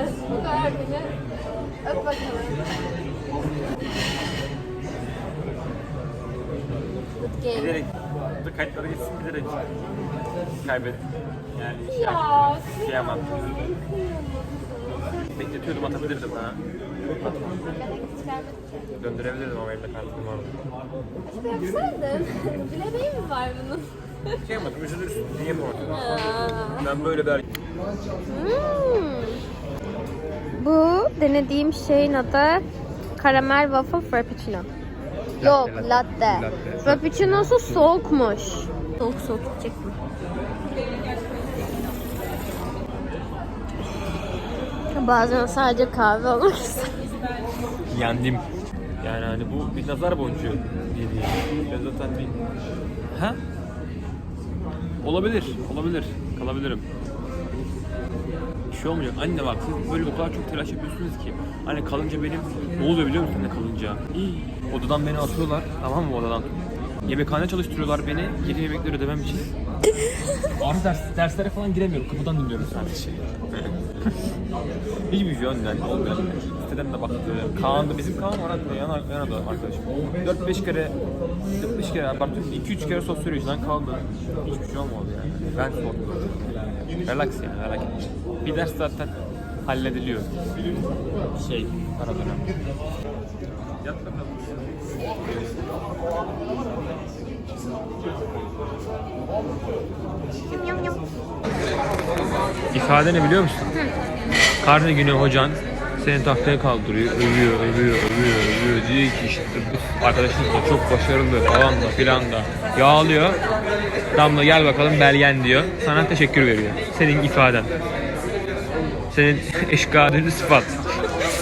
lütfen. Bu kadar bile. Öp bakalım. Good game. Bilerek burada kayıtlara gitsin bilerek kaybettim. Yani Ya. şey yapmam. Bekletiyordum atabilirdim ha. Döndürebilirdim ama elimde kartım vardı. Acaba yapsaydın. Bilemeği mi var bunun? Şey yapmadım üzülürsün yapamadım. Aa. Ben böyle bir Hmm. Bu denediğim şeyin adı karamel waffle frappuccino. Yok latte. latte. Latte. Frappuccino'su soğukmuş. Soğuk soğuk gidecek mi? Bazen sadece kahve olmak ister. yendim. Yani hani bu bir nazar boncuğu diye diye. Ben zaten bir... Ha? Olabilir, olabilir. Kalabilirim. Şey olmayacak. Anne bak siz böyle o kadar çok telaş yapıyorsunuz ki. Hani kalınca benim ne oluyor biliyor musun ne kalınca? Odadan beni atıyorlar tamam mı odadan? Yemekhane çalıştırıyorlar beni geri yemekleri ödemem için. Abi ders, derslere falan giremiyorum. Kapıdan dinliyorum sadece. Hiçbir şey yani olmuyor. Siteden de baktı. Kaan da bizim Kaan var hatta yan, yan da arkadaşım. 4-5 kere 4-5 kere abartıyorum 2-3 kere sosyolojiden kaldı. Hiçbir şey olmadı yani. Ben sordum. Relax yani relax. Bir ders zaten hallediliyor. Şey ara dönem. Yat bakalım. İfade ne biliyor musun? Karne günü hocan seni tahtaya kaldırıyor, övüyor, övüyor, övüyor, övüyor. Diyor ki işte bu arkadaşın da çok başarılı falan da filan da. Yağlıyor. Damla gel bakalım belgen diyor. Sana teşekkür veriyor. Senin ifaden. Senin eşkadını sıfat.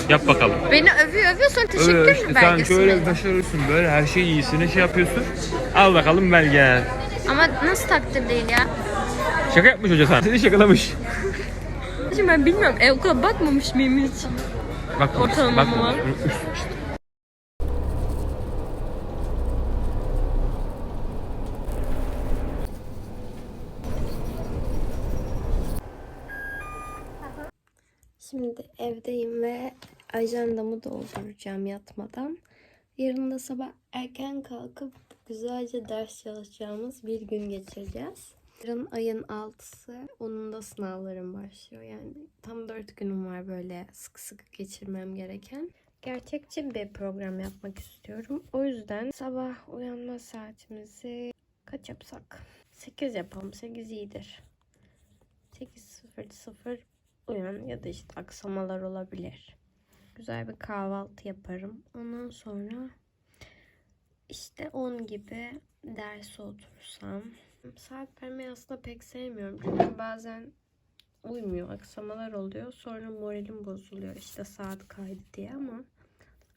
Yap bakalım. Beni övüyor övüyor sonra teşekkür Öyle mü işte sen belgesi şöyle veriyor? başarıyorsun böyle her şeyi iyisini şey yapıyorsun. Al bakalım belgen. Ama nasıl takdir değil ya? Şaka yapmış hoca sana. Seni şakalamış. Şimdi ben bilmiyorum. E, okula bakmamış mıyım hiç? Bak Ortalama bak, mı var? Üst işte. Şimdi evdeyim ve ajandamı dolduracağım yatmadan. Yarın da sabah erken kalkıp güzelce ders çalışacağımız bir gün geçireceğiz. Yarın ayın 6'sı. Onun da sınavlarım başlıyor. Yani tam 4 günüm var böyle sık sık geçirmem gereken. Gerçekçi bir program yapmak istiyorum. O yüzden sabah uyanma saatimizi kaç yapsak? 8 yapalım. 8 iyidir. 8.00 uyan ya da işte aksamalar olabilir. Güzel bir kahvaltı yaparım. Ondan sonra işte 10 gibi derse otursam. Saat vermeyi aslında pek sevmiyorum. Çünkü bazen uymuyor, aksamalar oluyor. Sonra moralim bozuluyor işte saat kaydı diye ama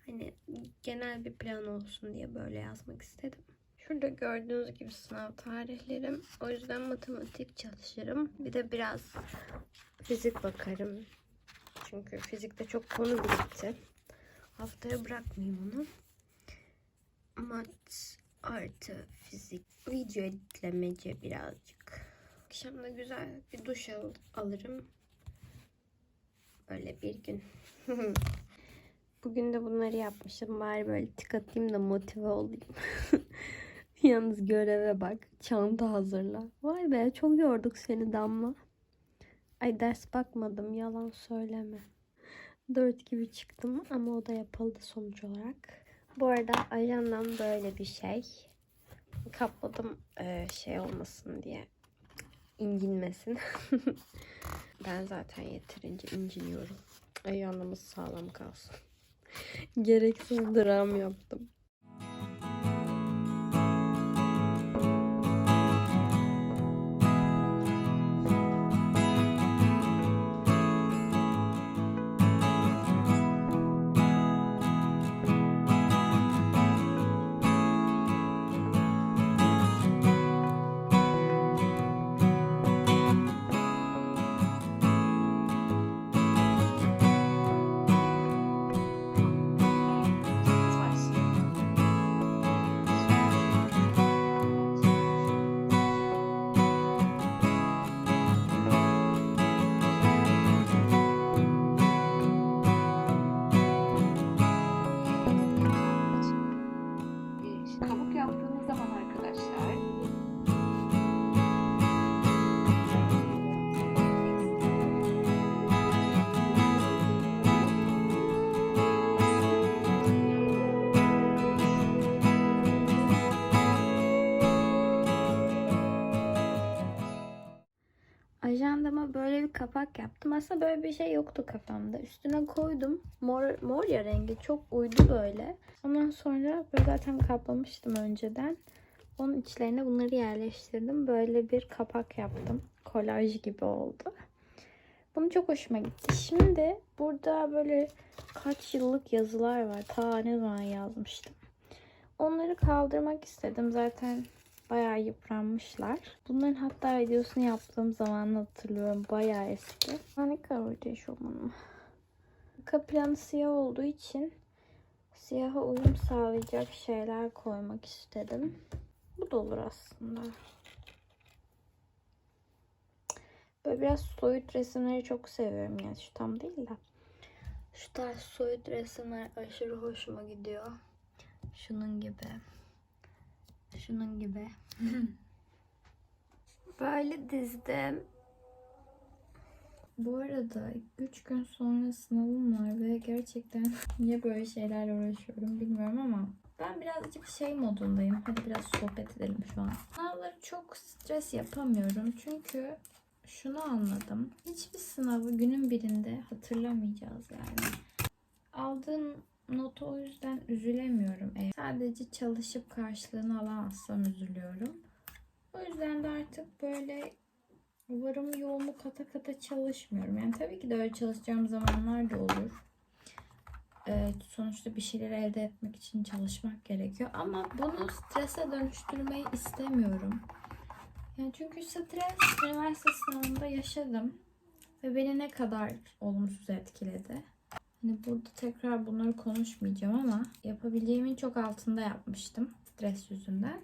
hani genel bir plan olsun diye böyle yazmak istedim. Şurada gördüğünüz gibi sınav tarihlerim. O yüzden matematik çalışırım. Bir de biraz fizik bakarım. Çünkü fizikte çok konu birikti. Haftaya bırakmayayım onu. Mat artı fizik. Video editlemece birazcık. Akşam da güzel bir duş al- alırım. Böyle bir gün. Bugün de bunları yapmışım. Bari böyle tık atayım da motive olayım. Yalnız göreve bak. Çanta hazırla. Vay be çok yorduk seni Damla. Ay ders bakmadım yalan söyleme. 4 gibi çıktım ama o da yapıldı sonuç olarak. Bu arada ajandam böyle bir şey. Kapladım eee, şey olmasın diye. incinmesin. ben zaten yeterince inciniyorum. Ajandamız sağlam kalsın. Gereksiz dram yaptım. Bir kapak yaptım. Aslında böyle bir şey yoktu kafamda. Üstüne koydum. Mor, mor ya rengi çok uydu böyle. Ondan sonra böyle zaten kaplamıştım önceden. Onun içlerine bunları yerleştirdim. Böyle bir kapak yaptım. Kolaj gibi oldu. Bunu çok hoşuma gitti. Şimdi burada böyle kaç yıllık yazılar var. Ta ne zaman yazmıştım. Onları kaldırmak istedim. Zaten bayağı yıpranmışlar. Bunların hatta videosunu yaptığım zaman hatırlıyorum. Bayağı eski. Ha, ne kadar uydu eşofmanım. Arka planı siyah olduğu için siyaha uyum sağlayacak şeyler koymak istedim. Bu da olur aslında. Böyle biraz soyut resimleri çok seviyorum yani şu tam değil de. Şu tarz soyut resimler aşırı hoşuma gidiyor. Şunun gibi. Şunun gibi. Böyle dizdim. Bu arada 3 gün sonra sınavım var ve gerçekten niye böyle şeylerle uğraşıyorum bilmiyorum ama ben birazcık şey modundayım. Hadi biraz sohbet edelim şu an. Sınavları çok stres yapamıyorum çünkü şunu anladım. Hiçbir sınavı günün birinde hatırlamayacağız yani. Aldığım notu o yüzden üzülemiyorum. Sadece çalışıp karşılığını alamazsam üzülüyorum. O yüzden de artık böyle varım yoğumu kata kata çalışmıyorum. Yani tabii ki de öyle çalışacağım zamanlar da olur. Ee, sonuçta bir şeyleri elde etmek için çalışmak gerekiyor. Ama bunu strese dönüştürmeyi istemiyorum. Yani çünkü stres üniversite sınavında yaşadım. Ve beni ne kadar olumsuz etkiledi. Hani burada tekrar bunları konuşmayacağım ama yapabileceğimin çok altında yapmıştım stres yüzünden.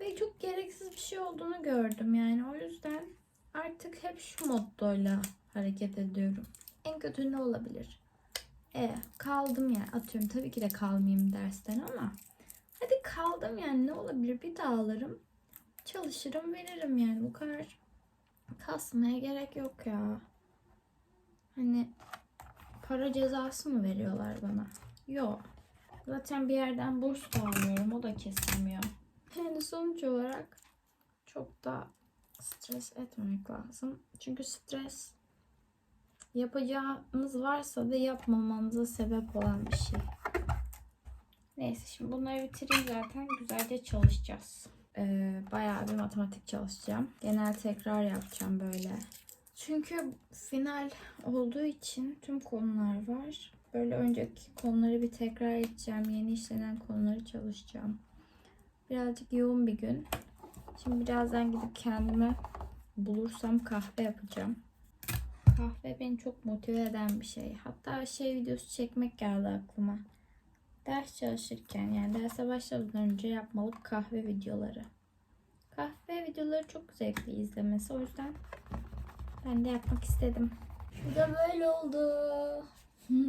Ve çok gereksiz bir şey olduğunu gördüm yani o yüzden artık hep şu mottoyla hareket ediyorum. En kötü ne olabilir? E kaldım yani atıyorum tabii ki de kalmayayım dersten ama hadi kaldım yani ne olabilir bir daha alırım çalışırım veririm yani bu kadar kasmaya gerek yok ya. Hani para cezası mı veriyorlar bana? Yok. Zaten bir yerden burs da almıyorum. O da kesilmiyor. Yani sonuç olarak çok da stres etmemek lazım. Çünkü stres yapacağınız varsa da yapmamanıza sebep olan bir şey. Neyse şimdi bunları bitireyim zaten güzelce çalışacağız. Ee, bayağı bir matematik çalışacağım. Genel tekrar yapacağım böyle. Çünkü final olduğu için tüm konular var. Böyle önceki konuları bir tekrar edeceğim. Yeni işlenen konuları çalışacağım. Birazcık yoğun bir gün. Şimdi birazdan gidip kendime bulursam kahve yapacağım. Kahve beni çok motive eden bir şey. Hatta şey videosu çekmek geldi aklıma. Ders çalışırken yani derse başlamadan önce yapmalık kahve videoları. Kahve videoları çok zevkli izlemesi. O yüzden ben de yapmak istedim. Bu da böyle oldu.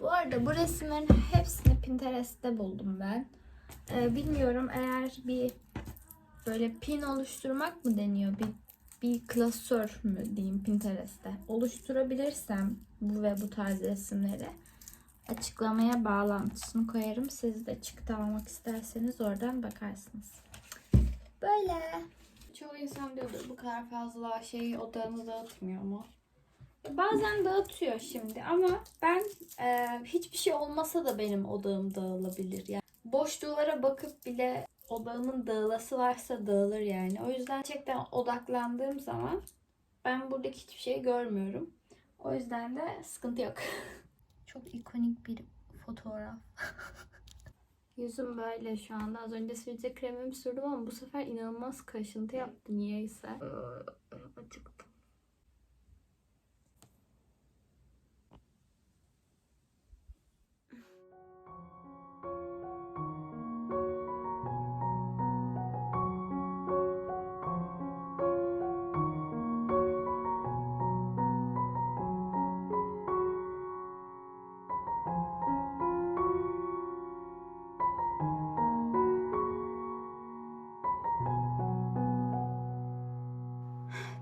bu arada bu resimlerin hepsini Pinterest'te buldum ben. Ee, bilmiyorum eğer bir böyle pin oluşturmak mı deniyor? Bir, bir klasör mü diyeyim Pinterest'te. Oluşturabilirsem bu ve bu tarz resimleri açıklamaya bağlantısını koyarım. Siz de çıktı almak isterseniz oradan bakarsınız. Böyle. Çoğu insan diyordur bu kadar fazla şeyi odağını dağıtmıyor mu? Bazen dağıtıyor şimdi ama ben e, hiçbir şey olmasa da benim odağım dağılabilir. Yani boş duvara bakıp bile odağımın dağılası varsa dağılır yani. O yüzden gerçekten odaklandığım zaman ben buradaki hiçbir şey görmüyorum. O yüzden de sıkıntı yok. Çok ikonik bir fotoğraf. Yüzüm böyle şu anda. Az önce sivilce kremimi sürdüm ama bu sefer inanılmaz kaşıntı yaptı niyeyse. Acıktım.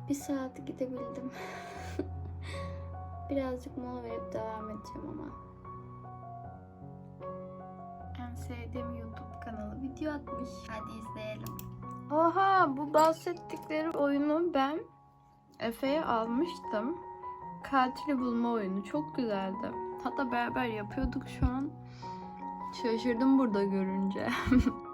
Bir saat gidebildim. Birazcık mola verip devam edeceğim ama. En sevdiğim YouTube kanalı video atmış. Hadi izleyelim. Oha bu bahsettikleri oyunu ben Efe'ye almıştım. Katili bulma oyunu çok güzeldi. Hatta beraber yapıyorduk şu an. Şaşırdım burada görünce.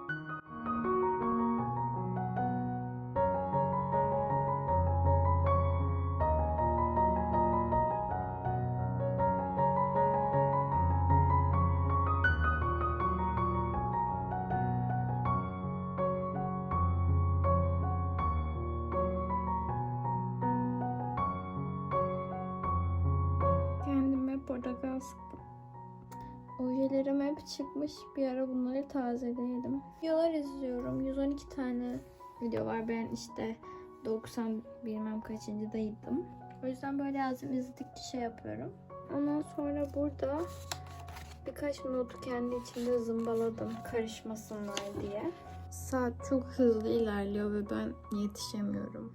Portakal sıktım. Ojelerim hep çıkmış. Bir ara bunları tazeleyelim. Videolar izliyorum. 112 tane video var. Ben işte 90 bilmem kaçıncıdaydım. O yüzden böyle lazım izledikçe şey yapıyorum. Ondan sonra burada birkaç notu kendi içinde zımbaladım karışmasınlar diye. Saat çok hızlı ilerliyor ve ben yetişemiyorum.